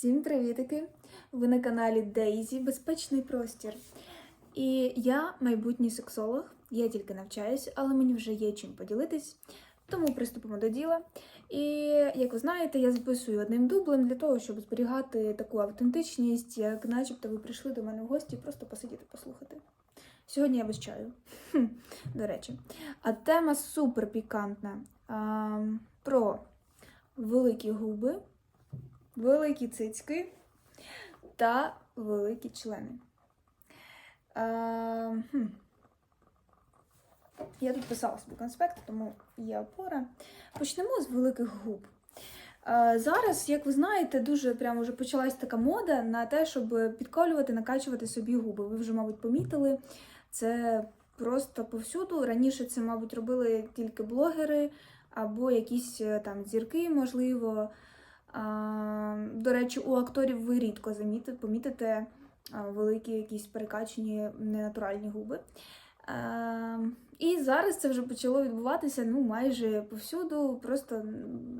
Всім привітики! Ви на каналі Дейзі Безпечний простір. І я майбутній сексолог. Я тільки навчаюсь, але мені вже є чим поділитись. Тому приступимо до діла. І як ви знаєте, я записую одним дублем для того, щоб зберігати таку автентичність, як начебто ви прийшли до мене в гості просто посидіти, послухати. Сьогодні я без чаю. До речі. А тема супер пікантна. Про великі губи, великі цицьки та великі члени. А, хм. Я тут писала собі конспект, тому є опора. Почнемо з великих губ. Е, Зараз, як ви знаєте, дуже прямо вже почалась така мода на те, щоб підколювати, накачувати собі губи. Ви вже, мабуть, помітили. Це просто повсюду. Раніше це, мабуть, робили тільки блогери або якісь е, там зірки, можливо. До речі, у акторів ви рідко заміти- помітите великі якісь перекачені ненатуральні губи. І зараз це вже почало відбуватися ну, майже повсюду, просто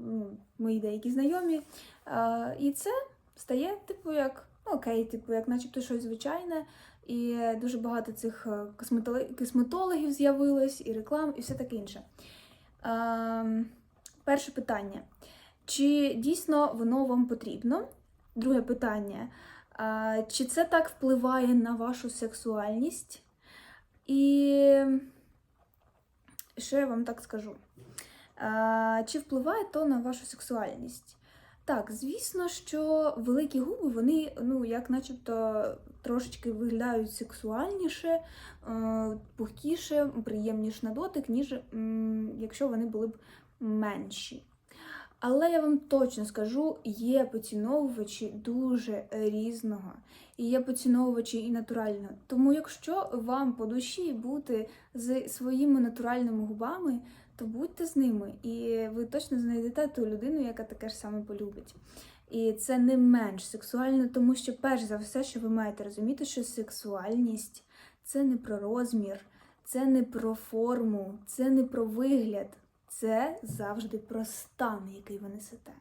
ну, мої деякі знайомі. І це стає, типу, як ну, окей, типу, як начебто щось звичайне. І дуже багато цих е, косметологів з'явилось, і реклам, і все таке інше. Перше питання. Чи дійсно воно вам потрібно? Друге питання. Чи це так впливає на вашу сексуальність? І що я вам так скажу? Чи впливає то на вашу сексуальність? Так, звісно, що великі губи, вони, ну, як начебто, трошечки виглядають сексуальніше, е, пухкіше, приємніше на дотик, ніж якщо вони були б менші. Але я вам точно скажу, є поціновувачі дуже різного, і є поціновувачі і натурального. Тому, якщо вам по душі бути з своїми натуральними губами, то будьте з ними, і ви точно знайдете ту людину, яка таке ж саме полюбить. І це не менш сексуально, тому що, перш за все, що ви маєте розуміти, що сексуальність це не про розмір, це не про форму, це не про вигляд, це завжди про стан, який ви несете.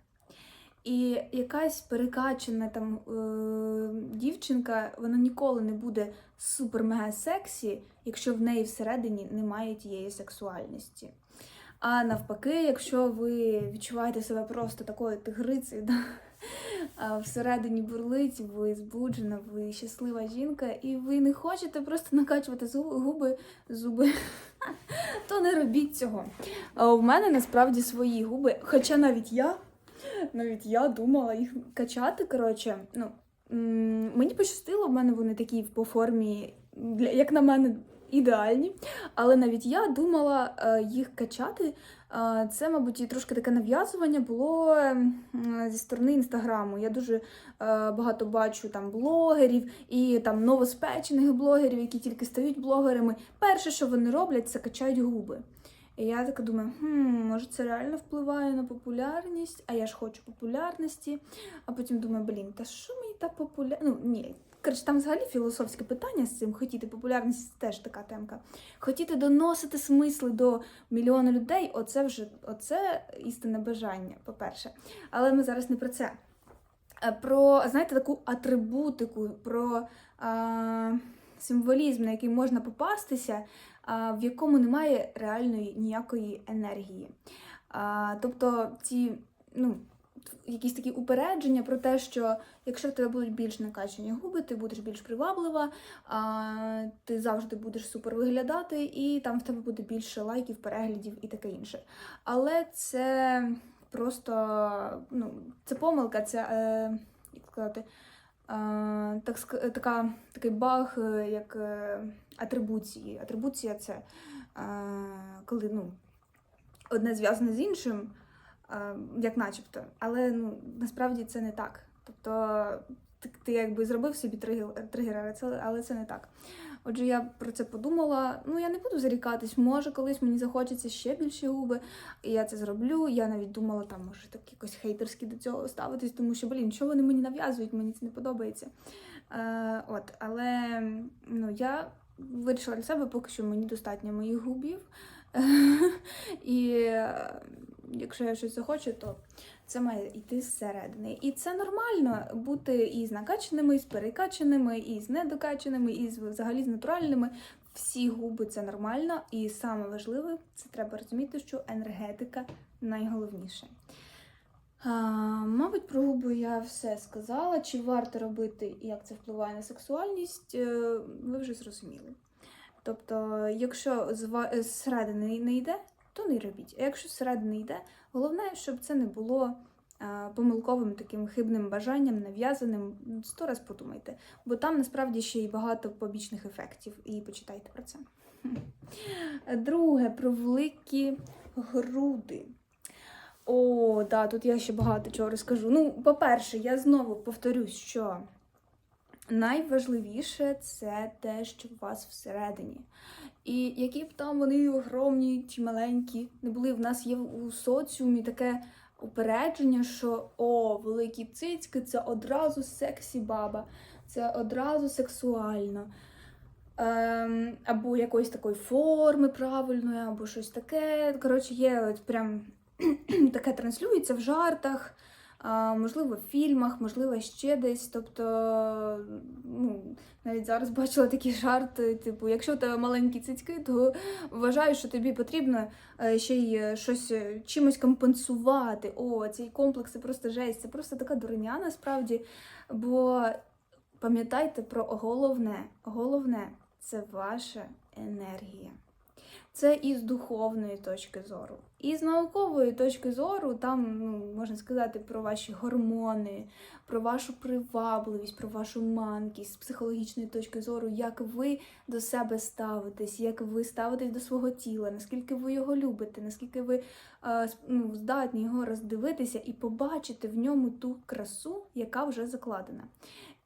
І якась перекачана там е- дівчинка, вона ніколи не буде супер-мега сексі, якщо в неї всередині немає тієї сексуальності. А навпаки, якщо ви відчуваєте себе просто такою тигрицею, да? а всередині бурлить, ви збуджена, ви щаслива жінка, і ви не хочете просто накачувати зу- губи, зуби, то не робіть цього. У мене насправді свої губи, хоча навіть я, навіть я думала їх качати. Коротше, ну, мені пощастило, в мене вони такі по формі, як на мене, ідеальні. Але навіть я думала е, їх качати. Це, мабуть, і трошки таке нав'язування було зі сторони інстаграму. Я дуже е, багато бачу там блогерів і там новоспечених блогерів, які тільки стають блогерами. Перше, що вони роблять, це качають губи. І я така думаю, хм, може це реально впливає на популярність, а я ж хочу популярності. А потім думаю, блін, та що мені та популярність? Ну, ні. Коротше, там взагалі філософське питання з цим. Хотіти популярність теж така темка. Хотіти доносити смисли до мільйона людей, оце вже оце істинне бажання, по-перше. Але ми зараз не про це. Про, знаєте, таку атрибутику, про а, символізм, на який можна попастися, а, в якому немає реальної ніякої енергії. А, тобто ці, ну, якісь такі упередження про те, що якщо в тебе будуть більш накачані губи, ти будеш більш приваблива, а, ти завжди будеш супер виглядати, і там в тебе буде більше лайків, переглядів і таке інше. Але це просто ну, це помилка, це е, як сказати, е, так, така, такий баг, е, як е, атрибуції. Атрибуція це коли ну, одне зв'язане з іншим, як начебто, але ну, насправді це не так. Тобто ти, ти якби зробив собі тригер, тригер але, це, не так. Отже, я про це подумала. Ну, я не буду зарікатись, може, колись мені захочеться ще більші губи, і я це зроблю. Я навіть думала, там, може, так якось хейтерськи до цього ставитись, тому що, блін, що вони мені нав'язують, мені це не подобається. Е, от, але ну, я вирішила для себе, поки що мені достатньо моїх губів. І е, якщо я щось захочу, то це має йти зсередини. І це нормально бути і з накачаними, і з перекачаними, і з недокачаними, і взагалі з натуральними. Всі губи це нормально, і саме важливе, це треба розуміти, що енергетика найголовніше. А, мабуть, про губи я все сказала. Чи варто робити як це впливає на сексуальність, е, ви вже зрозуміли. Тобто, якщо зсередини не йде, то не робіть. А якщо зсередини йде, головне, щоб це не було помилковим таким хибним бажанням, нав'язаним. Сто раз подумайте, бо там насправді ще й багато побічних ефектів. І почитайте про це. Друге, про великі груди. О, да, тут я ще багато чого розкажу. Ну, по-перше, я знову повторюсь, що найважливіше це те, що у вас всередині. І які б там вони огромні чи маленькі не були, в нас є у соціумі таке упередження, що о, великі цицьки це одразу сексі баба, це одразу сексуально. Ем, або якоїсь такої форми правильної, або щось таке. Коротше, є от прям таке транслюється в жартах, можливо, в фільмах, можливо, ще десь. Тобто, ну, навіть зараз бачила такі жарти, типу, якщо тебе маленькі цицьки, то вважаю, що тобі потрібно е, ще й е, щось е, чимось компенсувати. О, ці комплекси просто жесть. Це просто така дурня насправді. Бо пам'ятайте про головне, головне це ваша енергія. Це і з духовної точки зору, і з наукової точки зору, там ну, можна сказати про ваші гормони, про вашу привабливість, про вашу манкість, з психологічної точки зору, як ви до себе ставитесь, як ви ставитесь до свого тіла, наскільки ви його любите, наскільки ви е, ну, здатні його роздивитися і побачити в ньому ту красу, яка вже закладена.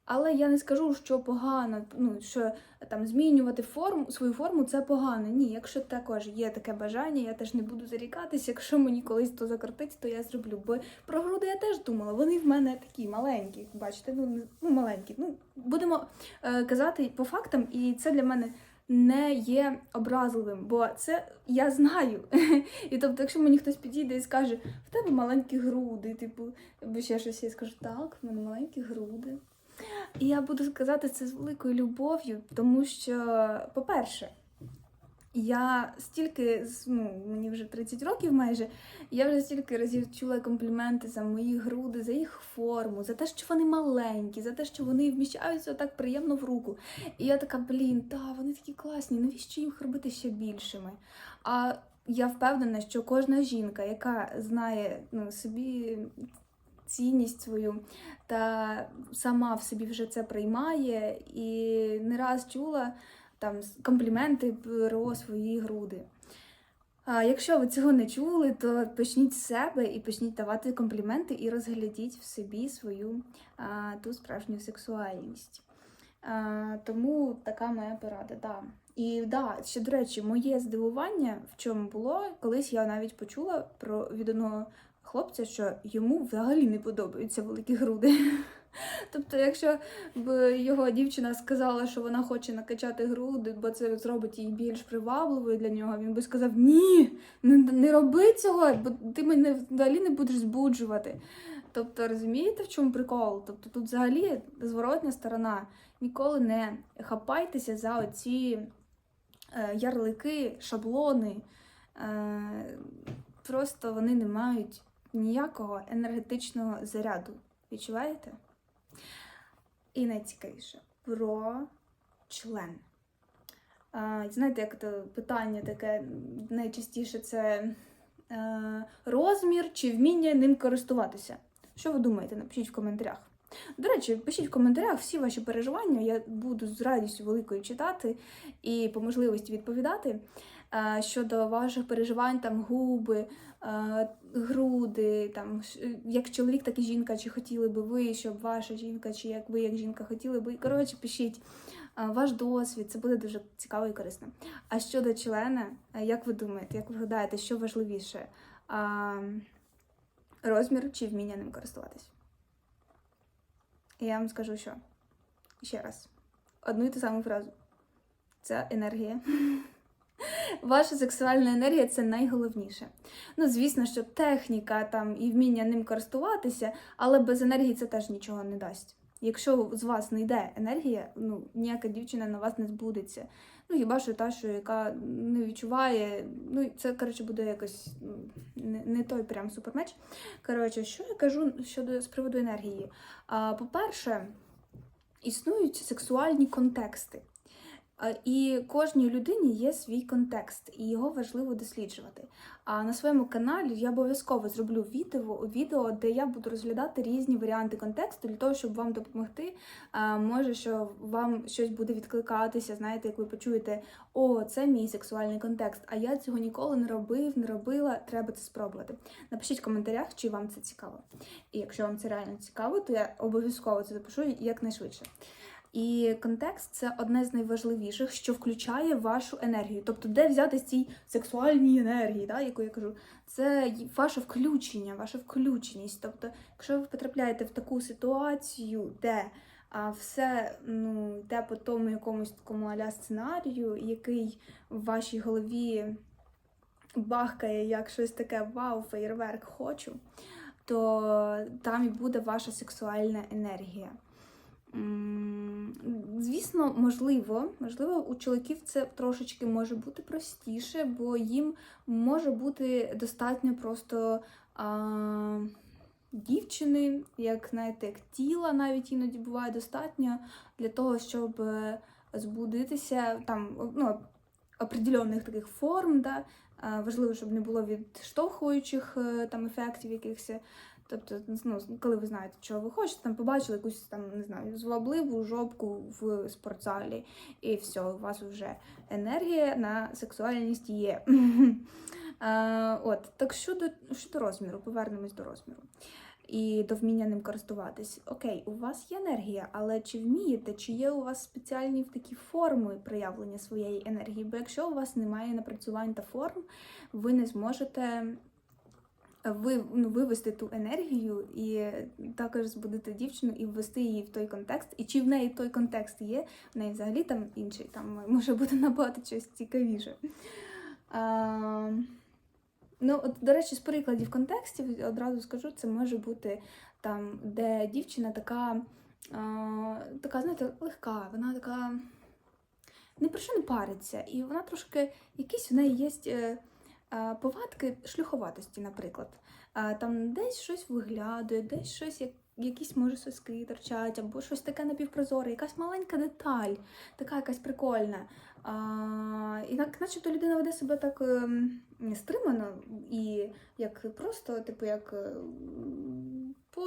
Але я не скажу, що погано, ну що там змінювати форму свою форму це погано. Ні, якщо також є таке бажання, я теж не буду зарікатись. Якщо мені колись то закрутить, то я зроблю. Бо про груди я теж думала. Вони в мене такі маленькі. Бачите, ну ну маленькі. Ну будемо е, казати по фактам, і це для мене. Не є образливим, бо це я знаю. І тобто, якщо мені хтось підійде і скаже, в тебе маленькі груди, типу, або ще щось, я скажу, так, в мене маленькі груди. І я буду сказати це з великою любов'ю, тому що, по-перше, я стільки, ну, мені вже 30 років майже, я вже стільки разів чула компліменти за мої груди, за їх форму, за те, що вони маленькі, за те, що вони вміщаються так приємно в руку. І я така, блін, та вони такі класні, навіщо їх робити ще більшими? А я впевнена, що кожна жінка, яка знає ну, собі цінність свою та сама в собі вже це приймає, і не раз чула там компліменти про свої груди. А якщо ви цього не чули, то почніть з себе і почніть давати компліменти і розглядіть в собі свою а, ту справжню сексуальність. А, тому така моя порада. Да. І да, ще до речі, моє здивування в чому було, колись я навіть почула про від одного хлопця, що йому взагалі не подобаються великі груди. Тобто, якщо б його дівчина сказала, що вона хоче накачати груди, бо це зробить її більш привабливою для нього, він би сказав: Ні, не, не роби цього, бо ти мене взагалі не будеш збуджувати. Тобто, розумієте, в чому прикол? Тобто тут взагалі зворотня сторона. Ніколи не хапайтеся за оці е, ярлики, шаблони. Е, просто вони не мають ніякого енергетичного заряду. Відчуваєте? І найцікавіше про член. Знаєте, як то питання таке найчастіше це е, розмір чи вміння ним користуватися. Що ви думаєте? Напишіть в коментарях. До речі, пишіть в коментарях всі ваші переживання. Я буду з радістю великою читати і по можливості відповідати е, щодо ваших переживань, там губи, груди, там як чоловік, так і жінка, чи хотіли би ви, щоб ваша жінка, чи як ви, як жінка, хотіли би. Коротше, пишіть ваш досвід, це буде дуже цікаво і корисно. А щодо члена, як ви думаєте, як ви гадаєте, що важливіше? Розмір чи вміння ним користуватись? Я вам скажу, що ще раз, одну і ту саму фразу. Це енергія. Ваша сексуальна енергія це найголовніше. Ну, звісно, що техніка там і вміння ним користуватися, але без енергії це теж нічого не дасть. Якщо з вас не йде енергія, ну ніяка дівчина на вас не збудеться. Ну, хіба що та, що яка не відчуває, ну це коротше буде якось ну, не, не той прям супермеч. Коротше, що я кажу щодо з приводу енергії? А, по-перше, існують сексуальні контексти. І кожній людині є свій контекст, і його важливо досліджувати. А на своєму каналі я обов'язково зроблю відео, відео, де я буду розглядати різні варіанти контексту для того, щоб вам допомогти. Може, що вам щось буде відкликатися. Знаєте, як ви почуєте, о, це мій сексуальний контекст, а я цього ніколи не робив, не робила. Треба це спробувати. Напишіть в коментарях, чи вам це цікаво. І якщо вам це реально цікаво, то я обов'язково це запишу якнайшвидше. І контекст це одне з найважливіших, що включає вашу енергію. Тобто, де взяти цій сексуальній енергії, да, яку я кажу, це ваше включення, ваша включеність. Тобто, якщо ви потрапляєте в таку ситуацію, де а, все ну, йде по тому якомусь такому аля сценарію, який в вашій голові бахкає як щось таке вау, феєрверк хочу, то там і буде ваша сексуальна енергія. Звісно, можливо, можливо, у чоловіків це трошечки може бути простіше, бо їм може бути достатньо просто а, дівчини, як знаєте, як тіла навіть іноді буває достатньо для того, щоб е, збудитися там ну, определенних таких форм. Да? Важливо, щоб не було відштовхуючих е, там ефектів якихось. Тобто, ну, коли ви знаєте, чого ви хочете, там побачили якусь там, не знаю, звабливу жопку в спортзалі, і все, у вас вже енергія на сексуальність є. От, так щодо, щодо розміру, повернемось до розміру. І до вміння ним користуватись. Окей, у вас є енергія, але чи вмієте, чи є у вас спеціальні такі форми проявлення своєї енергії? Бо якщо у вас немає напрацювань та форм, ви не зможете вивести ту енергію і також збудити дівчину і ввести її в той контекст. І чи в неї той контекст є, в неї взагалі там інший, там може бути набагато щось цікавіше. А, ну, от, до речі, з прикладів контекстів одразу скажу, це може бути там, де дівчина така, а, така, знаєте, легка, вона така не про що не париться, і вона трошки якісь в неї є. Повадки шлюховатості, наприклад. Там десь щось виглядає, десь щось, як, якісь може соски торчать, або щось таке напівпрозоре, якась маленька деталь, така якась прикольна. А, І начебто людина веде себе так ем, стримано і як просто, типу, як е,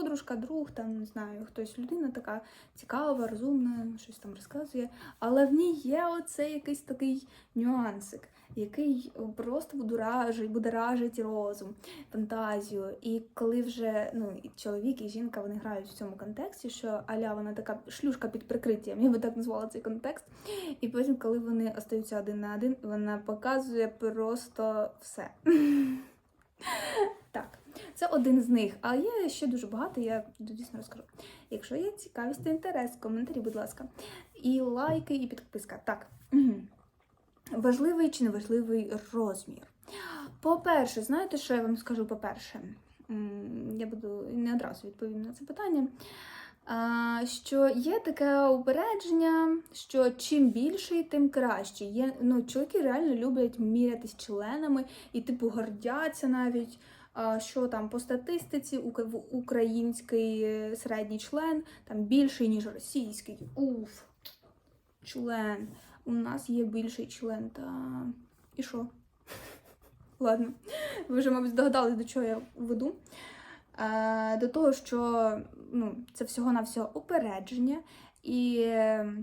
подружка, друг, там не знаю, хтось людина така цікава, розумна, щось там розказує. Але в ній є оцей якийсь такий нюансик, який просто будоражить, будоражить розум, фантазію. І коли вже ну, і чоловік і жінка вони грають в цьому контексті, що аля вона така шлюшка під прикриттям, я би так назвала цей контекст. І потім, коли вони остаються один на один, вона показує просто все. Так, це один з них. А є ще дуже багато, я дійсно розкажу. Якщо є цікавість та інтерес, коментарі, будь ласка. І лайки, і підписка. Так. Важливий чи неважливий розмір? По-перше, знаєте, що я вам скажу по-перше? Я буду не одразу відповім на це питання. Що є таке упередження, що чим більший, тим краще. Є, ну, чоловіки реально люблять мірятись членами і, типу, гордяться навіть. Що там по статистиці український е, середній член там більший, ніж російський. Уф, член. У нас є більший член. Та і що? Ладно, ви вже, мабуть, здогадались, до чого я веду. До того, що ну, це всього-навсього упередження. І е,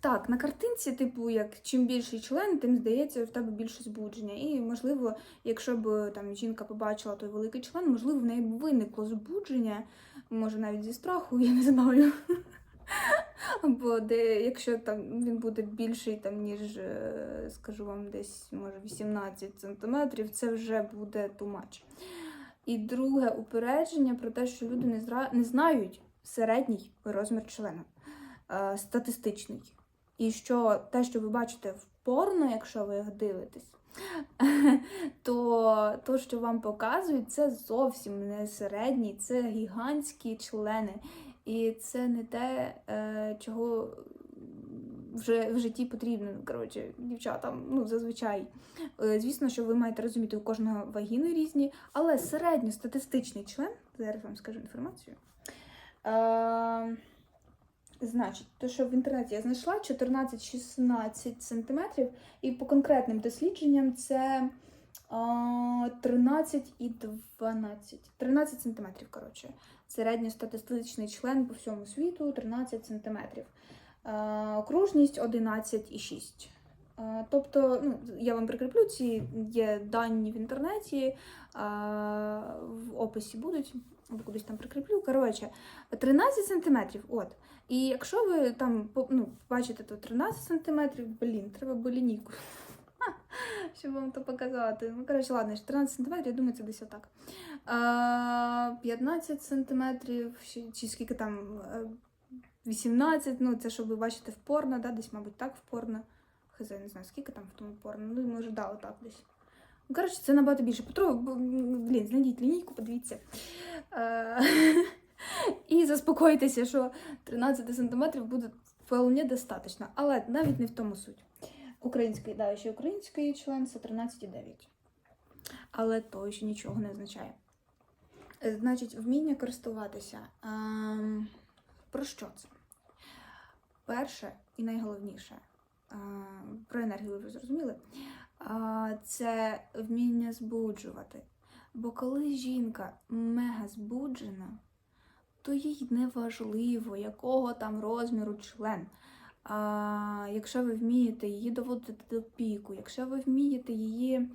так, на картинці, типу, як чим більший член, тим здається, в тебе більше збудження. І, можливо, якщо б там жінка побачила той великий член, можливо, в неї б виникло збудження, може навіть зі страху, я не знаю. Або де, якщо там він буде більший, там, ніж, е, скажу вам, десь може 18 сантиметрів, це вже буде much. І друге упередження про те, що люди не, зра... не знають середній розмір члена, е, статистичний. І що те, що ви бачите в порно, якщо ви їх дивитесь, то то, що вам показують, це зовсім не середні, це гігантські члени. І це не те, е, чого вже в житті потрібно. Коротше, дівчатам, ну, зазвичай. Е, Звісно, що ви маєте розуміти, у кожного вагіни різні, але середньостатистичний член, зараз вам скажу інформацію. Значить, то, що в інтернеті я знайшла 14-16 см, і по конкретним дослідженням це а, 13 і 12. 13 см, коротше. Середньостатистичний член по всьому світу 13 см. Окружність 11,6. Тобто, ну, я вам прикріплю ці є дані в інтернеті, в описі будуть, або кудись там прикріплю. Коротше, 13 сантиметрів, от. І якщо ви там ну, бачите тут 13 сантиметрів, блін, треба було лінійку. Щоб вам то показати. Ну, коротше, ладно, 14 сантиметрів, я думаю, це десь отак. 15 сантиметрів, чи, скільки там, е, 18, ну це щоб ви бачите в порно, да, десь, мабуть, так в порно. Хз, не знаю, скільки там в тому порно. Ну, може, да, отак десь. Ну, коротше, це набагато більше. Петро, блін, знайдіть лінійку, подивіться. Е, І заспокойтеся, що 13 сантиметрів буде вполне достатньо. Але навіть не в тому суть. Український, да, ще український член це 13,9. Але то ще нічого не означає. Е, Значить, вміння користуватися. Ем, про що це? Перше і найголовніше е, про енергію ви вже зрозуміли. Це вміння збуджувати. Бо коли жінка мега збуджена, то їй не важливо, якого там розміру член. А, якщо ви вмієте її доводити до піку, якщо ви вмієте її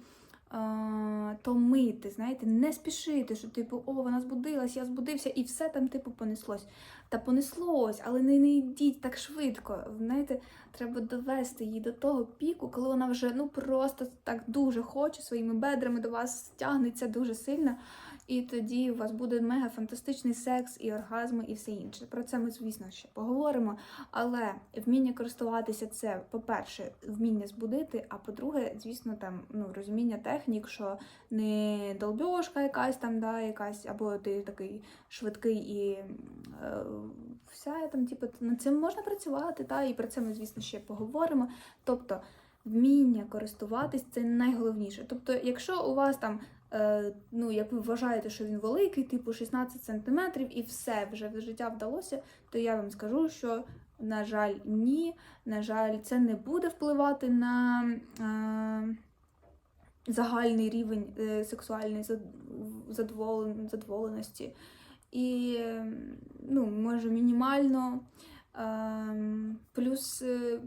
а, томити, знаєте, не спішити, що типу, о, вона збудилась, я збудився, і все там, типу, понеслось. Та понеслось, але не, не йдіть так швидко. Знаєте, треба довести її до того піку, коли вона вже ну просто так дуже хоче своїми бедрами до вас тягнеться дуже сильно. І тоді у вас буде мега фантастичний секс і оргазми, і все інше. Про це ми, звісно, ще поговоримо. Але вміння користуватися це, по-перше, вміння збудити, а по-друге, звісно, там ну розуміння технік, що не долбьошка якась там, да, якась, або ти такий швидкий і е, вся там, типу, над цим можна працювати, та, і про це ми, звісно, ще поговоримо. Тобто, вміння користуватись це найголовніше. Тобто, якщо у вас там ну, як ви вважаєте, що він великий, типу 16 сантиметрів, і все вже в життя вдалося, то я вам скажу, що, на жаль, ні. На жаль, це не буде впливати на е, загальний рівень е, сексуальної задоволен- задоволеності. І е, ну, може мінімально. Ем, Плюс е,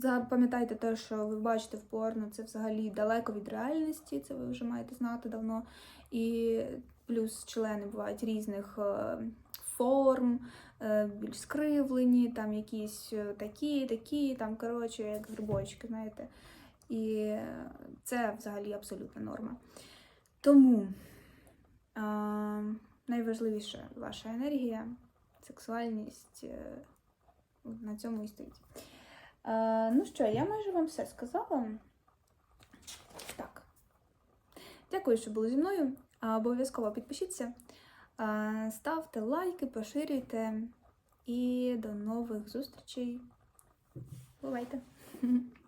запам'ятайте те, що ви бачите в порно, це взагалі далеко від реальності, це ви вже маєте знати давно. І плюс члени бувають різних е, форм, е, більш скривлені, там якісь такі, такі, там, коротше, як грибочки, знаєте. І це взагалі абсолютна норма. Тому найважливіше ваша енергія, сексуальність. На цьому і стоїть. Е, ну що, я майже вам все сказала. Так. Дякую, що були зі мною. Обов'язково підпишіться, ставте лайки, поширюйте. І до нових зустрічей. Бувайте!